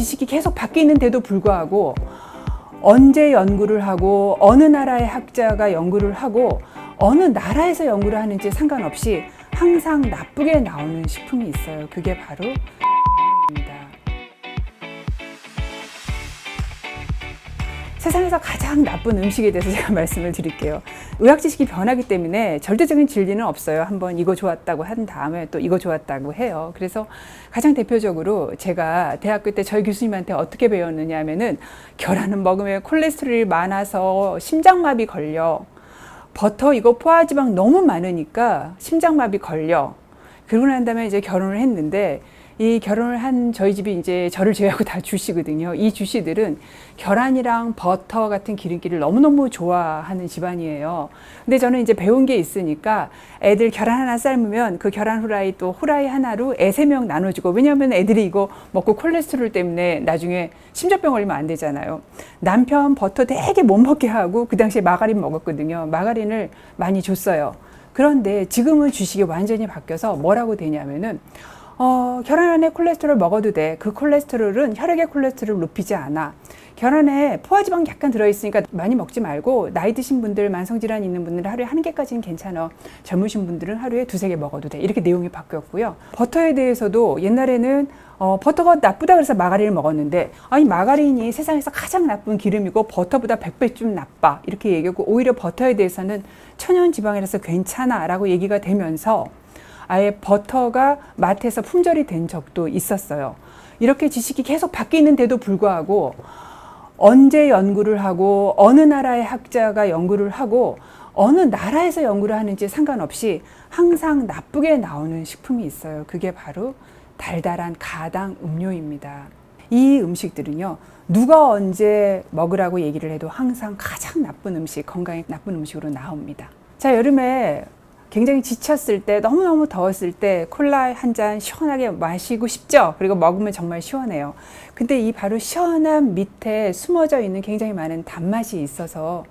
지식이 계속 바뀌는데도 불구하고 언제 연구를 하고 어느 나라의 학자가 연구를 하고 어느 나라에서 연구를 하는지 상관없이 항상 나쁘게 나오는 식품이 있어요. 그게 바로 입니다. 세상에서 가장 나쁜 음식에 대해서 제가 말씀을 드릴게요. 의학 지식이 변하기 때문에 절대적인 진리는 없어요. 한번 이거 좋았다고 한 다음에 또 이거 좋았다고 해요. 그래서 가장 대표적으로 제가 대학교 때 저희 교수님한테 어떻게 배웠느냐 하면은 계란을 먹으면 콜레스테롤이 많아서 심장마비 걸려. 버터 이거 포화지방 너무 많으니까 심장마비 걸려. 그러고 난 다음에 이제 결혼을 했는데 이 결혼을 한 저희 집이 이제 저를 제외하고 다 주시거든요. 이 주시들은 계란이랑 버터 같은 기름기를 너무너무 좋아하는 집안이에요. 근데 저는 이제 배운 게 있으니까 애들 계란 하나 삶으면 그 계란 후라이 또 후라이 하나로 애 세 명 나눠주고 왜냐하면 애들이 이거 먹고 콜레스테롤 때문에 나중에 심장병 걸리면 안 되잖아요. 남편 버터 되게 못 먹게 하고 그 당시에 마가린 먹었거든요. 마가린을 많이 줬어요. 그런데 지금은 주식이 완전히 바뀌어서 뭐라고 되냐면은 어, 계란 안에 콜레스테롤 먹어도 돼. 그 콜레스테롤은 혈액의 콜레스테롤을 높이지 않아. 계란에 포화지방 약간 들어있으니까 많이 먹지 말고 나이 드신 분들, 만성질환 있는 분들은 하루에 한 개까지는 괜찮아. 젊으신 분들은 하루에 두세 개 먹어도 돼. 이렇게 내용이 바뀌었고요. 버터에 대해서도 옛날에는 어, 버터가 나쁘다 그래서 마가린을 먹었는데 아니 마가린이 세상에서 가장 나쁜 기름이고 버터보다 100배쯤 나빠 이렇게 얘기하고 오히려 버터에 대해서는 천연 지방이라서 괜찮아 라고 얘기가 되면서 아예 버터가 마트에서 품절이 된 적도 있었어요. 이렇게 지식이 계속 바뀌는데도 불구하고 언제 연구를 하고 어느 나라의 학자가 연구를 하고 어느 나라에서 연구를 하는지 상관없이 항상 나쁘게 나오는 식품이 있어요. 그게 바로 달달한 가당 음료입니다. 이 음식들은요, 누가 언제 먹으라고 얘기를 해도 항상 가장 나쁜 음식, 건강에 나쁜 음식으로 나옵니다. 자, 여름에 굉장히 지쳤을 때, 너무너무 더웠을 때 콜라 한 잔 시원하게 마시고 싶죠? 그리고 먹으면 정말 시원해요. 근데 이 바로 시원한 밑에 숨어져 있는 굉장히 많은 단맛이 있어서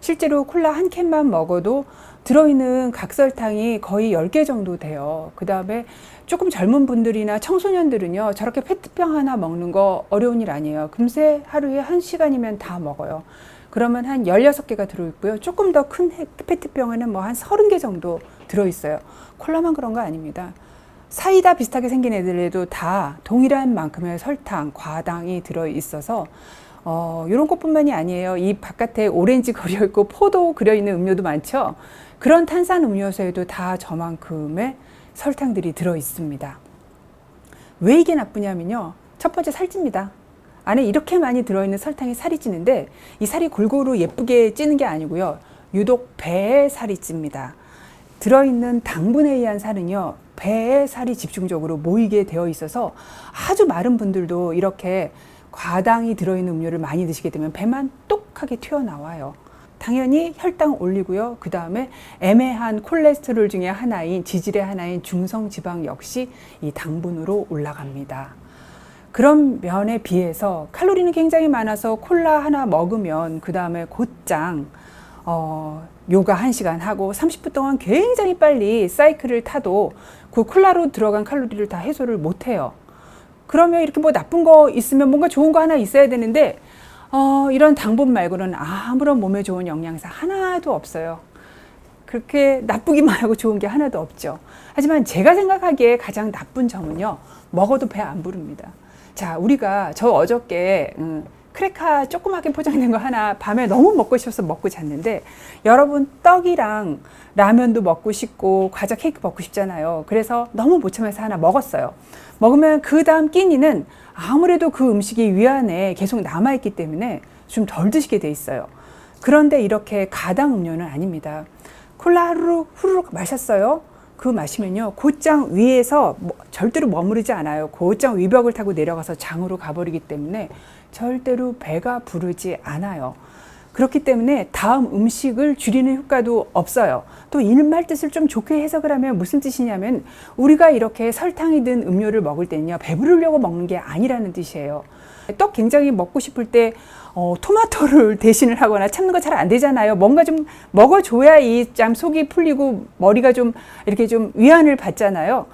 실제로 콜라 한 캔만 먹어도 들어있는 각설탕이 거의 10개 정도 돼요. 그 다음에 조금 젊은 분들이나 청소년들은요, 저렇게 페트병 하나 먹는 거 어려운 일 아니에요. 금세 하루에 한 시간이면 다 먹어요. 그러면 한 16개가 들어있고요. 조금 더 큰 페트병에는 뭐 한 30개 정도 들어있어요. 콜라만 그런 거 아닙니다. 사이다 비슷하게 생긴 애들에도 다 동일한 만큼의 설탕, 과당이 들어있어서 어, 이런 것뿐만이 아니에요. 이 바깥에 오렌지 그려 있고 포도 그려 있는 음료도 많죠. 그런 탄산 음료수에도 다 저만큼의 설탕들이 들어 있습니다. 왜 이게 나쁘냐면요. 첫 번째 살찝니다. 안에 이렇게 많이 들어있는 설탕이 살이 찌는데 이 살이 골고루 예쁘게 찌는 게 아니고요. 유독 배에 살이 찝니다. 들어있는 당분에 의한 살은요. 배에 살이 집중적으로 모이게 되어 있어서 아주 마른 분들도 이렇게 과당이 들어있는 음료를 많이 드시게 되면 배만 똑하게 튀어나와요. 당연히 혈당 올리고요. 그 다음에 애매한 콜레스테롤 중에 하나인 지질의 하나인 중성 지방 역시 이 당분으로 올라갑니다. 그런 면에 비해서 칼로리는 굉장히 많아서 콜라 하나 먹으면 그 다음에 곧장 어, 요가 한 시간 하고 30분 동안 굉장히 빨리 사이클을 타도 그 콜라로 들어간 칼로리를 다 해소를 못 해요. 그러면 이렇게 뭐 나쁜 거 있으면 뭔가 좋은 거 하나 있어야 되는데 어, 이런 당분 말고는 아무런 몸에 좋은 영양사 하나도 없어요. 그렇게 나쁘기만 하고 좋은 게 하나도 없죠. 하지만 제가 생각하기에 가장 나쁜 점은요, 먹어도 배 안 부릅니다. 자, 우리가 저 어저께 음, 크래카 조그맣게 포장된 거 하나 밤에 너무 먹고 싶어서 먹고 잤는데 여러분 떡이랑 라면도 먹고 싶고 과자 케이크 먹고 싶잖아요. 그래서 너무 못 참아서 하나 먹었어요. 먹으면 그 다음 끼니는 아무래도 그 음식이 위안에 계속 남아있기 때문에 좀 덜 드시게 돼 있어요. 그런데 이렇게 가당 음료는 아닙니다. 콜라 후루룩 후루룩 마셨어요. 그 마시면요 곧장 위에서 뭐 절대로 머무르지 않아요. 곧장 위벽을 타고 내려가서 장으로 가버리기 때문에 절대로 배가 부르지 않아요. 그렇기 때문에 다음 음식을 줄이는 효과도 없어요. 또 이말 뜻을 좀 좋게 해석을 하면 무슨 뜻이냐면 우리가 이렇게 설탕이 든 음료를 먹을 때는요 배부르려고 먹는 게 아니라는 뜻이에요. 떡 굉장히 먹고 싶을 때 어, 토마토를 대신을 하거나 참는 거 잘 안 되잖아요. 뭔가 좀 먹어줘야 이 참 속이 풀리고 머리가 좀 이렇게 좀 위안을 받잖아요.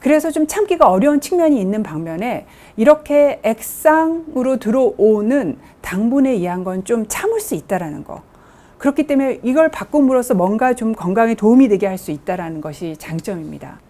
그래서 좀 참기가 어려운 측면이 있는 반면에 이렇게 액상으로 들어오는 당분에 의한 건 좀 참을 수 있다라는 거. 그렇기 때문에 이걸 바꿈으로써 뭔가 좀 건강에 도움이 되게 할 수 있다라는 것이 장점입니다.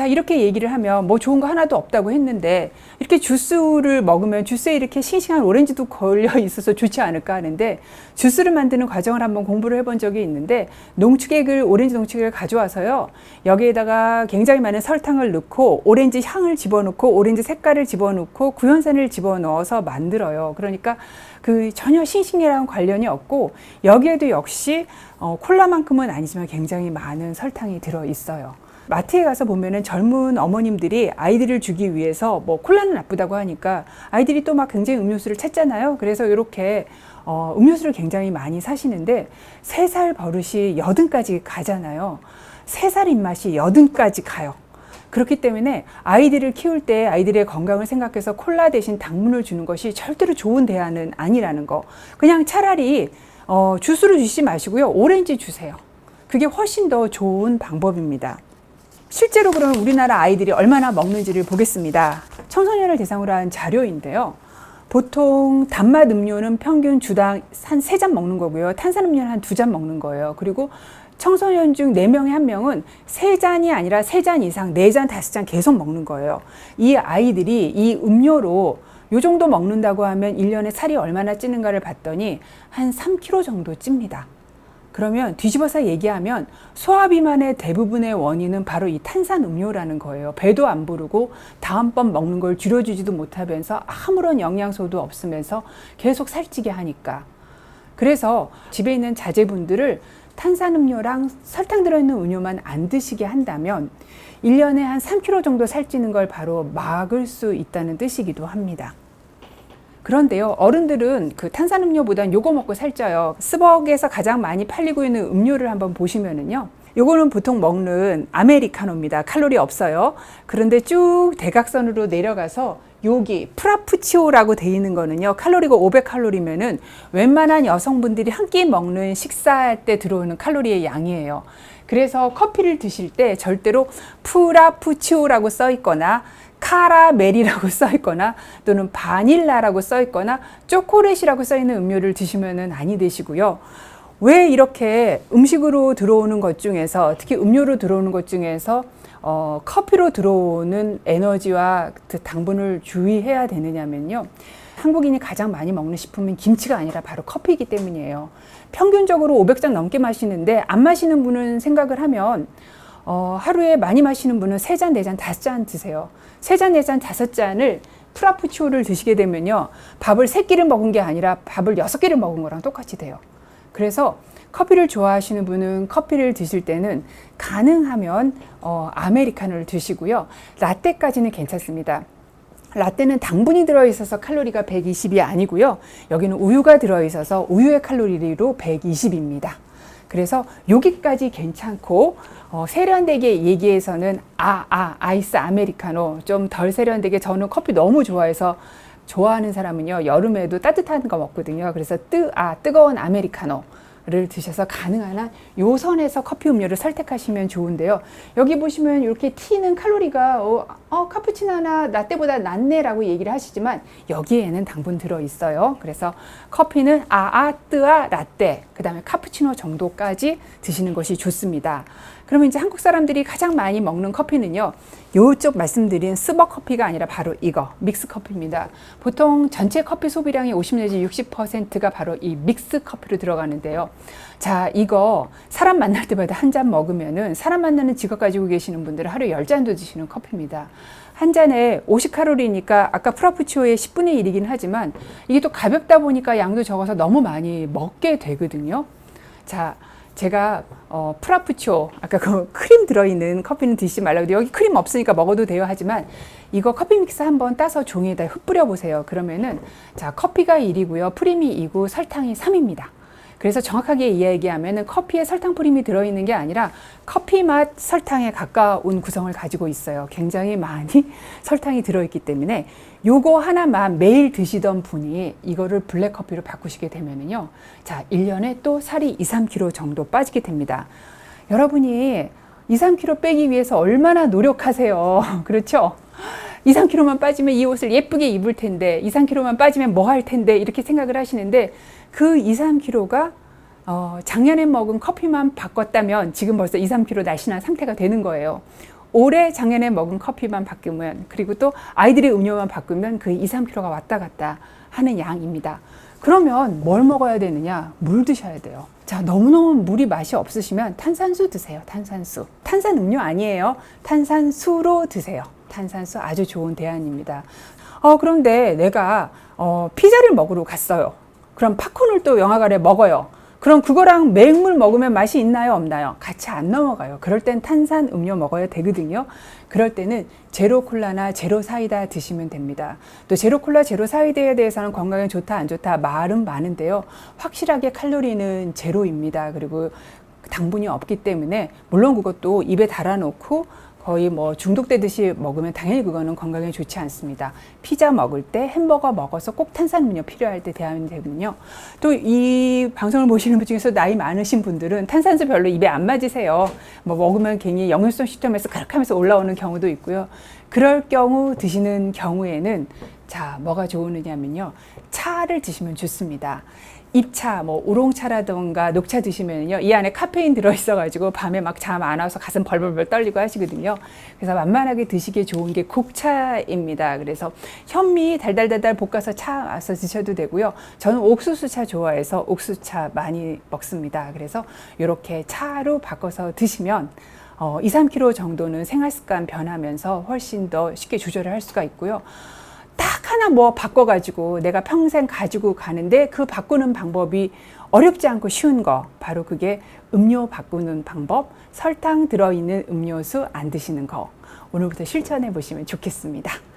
자, 이렇게 얘기를 하면 뭐 좋은 거 하나도 없다고 했는데 이렇게 주스를 먹으면 주스에 이렇게 싱싱한 오렌지도 걸려 있어서 좋지 않을까 하는데 주스를 만드는 과정을 한번 공부를 해본 적이 있는데 농축액을 오렌지 농축액을 가져와서요. 여기에다가 굉장히 많은 설탕을 넣고 오렌지 향을 집어넣고 오렌지 색깔을 집어넣고 구연산을 집어넣어서 만들어요. 그러니까 그 전혀 싱싱이랑 관련이 없고 여기에도 역시 어, 콜라만큼은 아니지만 굉장히 많은 설탕이 들어 있어요. 마트에 가서 보면은 젊은 어머님들이 아이들을 주기 위해서 뭐 콜라는 나쁘다고 하니까 아이들이 또 막 굉장히 음료수를 찾잖아요. 그래서 이렇게 어, 음료수를 굉장히 많이 사시는데 세 살 버릇이 여든까지 가잖아요. 세 살 입맛이 여든까지 가요. 그렇기 때문에 아이들을 키울 때 아이들의 건강을 생각해서 콜라 대신 당분을 주는 것이 절대로 좋은 대안은 아니라는 거. 그냥 차라리 어, 주스를 주시지 마시고요. 오렌지 주세요. 그게 훨씬 더 좋은 방법입니다. 실제로 그럼 우리나라 아이들이 얼마나 먹는지를 보겠습니다. 청소년을 대상으로 한 자료인데요. 보통 단맛 음료는 평균 주당 한 세 잔 먹는 거고요. 탄산음료는 한 두 잔 먹는 거예요. 그리고 청소년 중 네명에한 명은 세잔이 아니라 세 잔 이상, 네 잔, 다섯 잔 계속 먹는 거예요. 이 아이들이 이 음료로 요 정도 먹는다고 하면 일년에 살이 얼마나 찌는가를 봤더니 한 3kg 정도 찝니다. 그러면 뒤집어서 얘기하면 소화비만의 대부분의 원인은 바로 이 탄산 음료라는 거예요. 배도 안 부르고 다음번 먹는 걸 줄여주지도 못하면서 아무런 영양소도 없으면서 계속 살찌게 하니까. 그래서 집에 있는 자제분들을 탄산 음료랑 설탕 들어있는 음료만 안 드시게 한다면 1년에 한 3kg 정도 살찌는 걸 바로 막을 수 있다는 뜻이기도 합니다. 그런데요, 어른들은 그 탄산음료보단 요거 먹고 살쪄요. 스벅에서 가장 많이 팔리고 있는 음료를 한번 보시면은요. 요거는 보통 먹는 아메리카노입니다. 칼로리 없어요. 그런데 쭉 대각선으로 내려가서 여기 프라푸치오라고 돼 있는 거는요. 칼로리가 500칼로리면은 웬만한 여성분들이 한 끼 먹는 식사할 때 들어오는 칼로리의 양이에요. 그래서 커피를 드실 때 절대로 프라푸치오라고 써 있거나 카라멜이라고 써 있거나 또는 바닐라라고 써 있거나 초콜릿이라고 써 있는 음료를 드시면은 아니 되시고요. 왜 이렇게 음식으로 들어오는 것 중에서 특히 음료로 들어오는 것 중에서 어, 커피로 들어오는 에너지와 그 당분을 주의해야 되느냐면요. 한국인이 가장 많이 먹는 식품은 김치가 아니라 바로 커피이기 때문이에요. 평균적으로 500잔 넘게 마시는데 안 마시는 분은 생각을 하면 어, 하루에 많이 마시는 분은 3잔, 4잔, 5잔 드세요. 3잔, 4잔, 5잔을 프라푸치오를 드시게 되면요. 밥을 3끼를 먹은 게 아니라 밥을 6끼를 먹은 거랑 똑같이 돼요. 그래서 커피를 좋아하시는 분은 커피를 드실 때는 가능하면 어, 아메리카노를 드시고요. 라떼까지는 괜찮습니다. 라떼는 당분이 들어있어서 칼로리가 120이 아니고요. 여기는 우유가 들어있어서 우유의 칼로리로 120입니다. 그래서 여기까지 괜찮고 어, 세련되게 얘기해서는 아, 아, 아이스 아메리카노 좀 덜 세련되게 저는 커피 너무 좋아해서 좋아하는 사람은요 여름에도 따뜻한 거 먹거든요. 그래서 뜨, 아, 뜨거운 아메리카노. 를 드셔서 가능한 한 요 선에서 커피 음료를 선택하시면 좋은데요. 여기 보시면 이렇게 티는 칼로리가 어, 어 카푸치노나 라떼보다 낫네라고 얘기를 하시지만 여기에는 당분 들어 있어요. 그래서 커피는 아아 뜨아 라떼 그다음에 카푸치노 정도까지 드시는 것이 좋습니다. 그러면 이제 한국 사람들이 가장 많이 먹는 커피는요. 요쪽 말씀드린 스벅 커피가 아니라 바로 이거 믹스 커피입니다. 보통 전체 커피 소비량의 50 내지 60%가 바로 이 믹스 커피로 들어가는데요. 자, 이거 사람 만날 때마다 한 잔 먹으면은 사람 만나는 직업 가지고 계시는 분들은 하루에 10잔도 드시는 커피입니다. 한 잔에 50칼로리니까 아까 프라푸치오의 10분의 1이긴 하지만 이게 또 가볍다 보니까 양도 적어서 너무 많이 먹게 되거든요. 자, 제가 어, 프라푸치오 아까 그 크림 들어있는 커피는 드시지 말라고 여기 크림 없으니까 먹어도 돼요. 하지만 이거 커피 믹스 한번 따서 종이에다 흩뿌려 보세요. 그러면은 자 커피가 1이고요. 프림이 2고 설탕이 3입니다 그래서 정확하게 이야기하면 커피에 설탕 프림이 들어있는 게 아니라 커피 맛 설탕에 가까운 구성을 가지고 있어요. 굉장히 많이 설탕이 들어있기 때문에 요거 하나만 매일 드시던 분이 이거를 블랙커피로 바꾸시게 되면은요. 자, 1년에 또 살이 2, 3kg 정도 빠지게 됩니다. 여러분이 2, 3kg 빼기 위해서 얼마나 노력하세요. 그렇죠? 2, 3kg만 빠지면 이 옷을 예쁘게 입을 텐데, 2, 3kg만 빠지면 뭐 할 텐데, 이렇게 생각을 하시는데, 그 2, 3kg가 어, 작년에 먹은 커피만 바꿨다면 지금 벌써 2, 3kg 날씬한 상태가 되는 거예요. 올해 작년에 먹은 커피만 바꾸면 그리고 또 아이들의 음료만 바꾸면 그 2, 3kg가 왔다 갔다 하는 양입니다. 그러면 뭘 먹어야 되느냐? 물 드셔야 돼요. 자, 너무너무 물이 맛이 없으시면 탄산수 드세요. 탄산수. 탄산 음료 아니에요. 탄산수로 드세요. 탄산수 아주 좋은 대안입니다. 어, 그런데 내가 어, 피자를 먹으러 갔어요. 그럼 팝콘을 또 영화관에 먹어요. 그럼 그거랑 맹물 먹으면 맛이 있나요? 없나요? 같이 안 넘어가요. 그럴 땐 탄산 음료 먹어야 되거든요. 그럴 때는 제로 콜라나 제로 사이다 드시면 됩니다. 또 제로 콜라, 제로 사이다에 대해서는 건강에 좋다, 안 좋다 말은 많은데요. 확실하게 칼로리는 제로입니다. 그리고 당분이 없기 때문에 물론 그것도 입에 달아놓고 거의 뭐 중독되듯이 먹으면 당연히 그거는 건강에 좋지 않습니다. 피자 먹을 때 햄버거 먹어서 꼭 탄산음료 필요할 때 대하면 되군요. 또 이 방송을 보시는 분 중에서 나이 많으신 분들은 탄산수 별로 입에 안 맞으세요. 뭐 먹으면 괜히 영양성 시점에서 그렇게 하면서 올라오는 경우도 있고요. 그럴 경우 드시는 경우에는 자, 뭐가 좋으냐면요. 차를 드시면 좋습니다. 잎차, 뭐 우롱차라던가 녹차 드시면요, 이 안에 카페인 들어있어가지고 밤에 막 잠 안 와서 가슴 벌벌벌 떨리고 하시거든요. 그래서 만만하게 드시기에 좋은 게 국차입니다. 그래서 현미 달달달달 볶아서 차 와서 드셔도 되고요. 저는 옥수수 차 좋아해서 옥수차 많이 먹습니다. 그래서 이렇게 차로 바꿔서 드시면 어, 2, 3kg 정도는 생활 습관 변하면서 훨씬 더 쉽게 조절을 할 수가 있고요. 딱 하나 뭐 바꿔가지고 내가 평생 가지고 가는데 그 바꾸는 방법이 어렵지 않고 쉬운 거. 바로 그게 음료 바꾸는 방법. 설탕 들어있는 음료수 안 드시는 거. 오늘부터 실천해 보시면 좋겠습니다.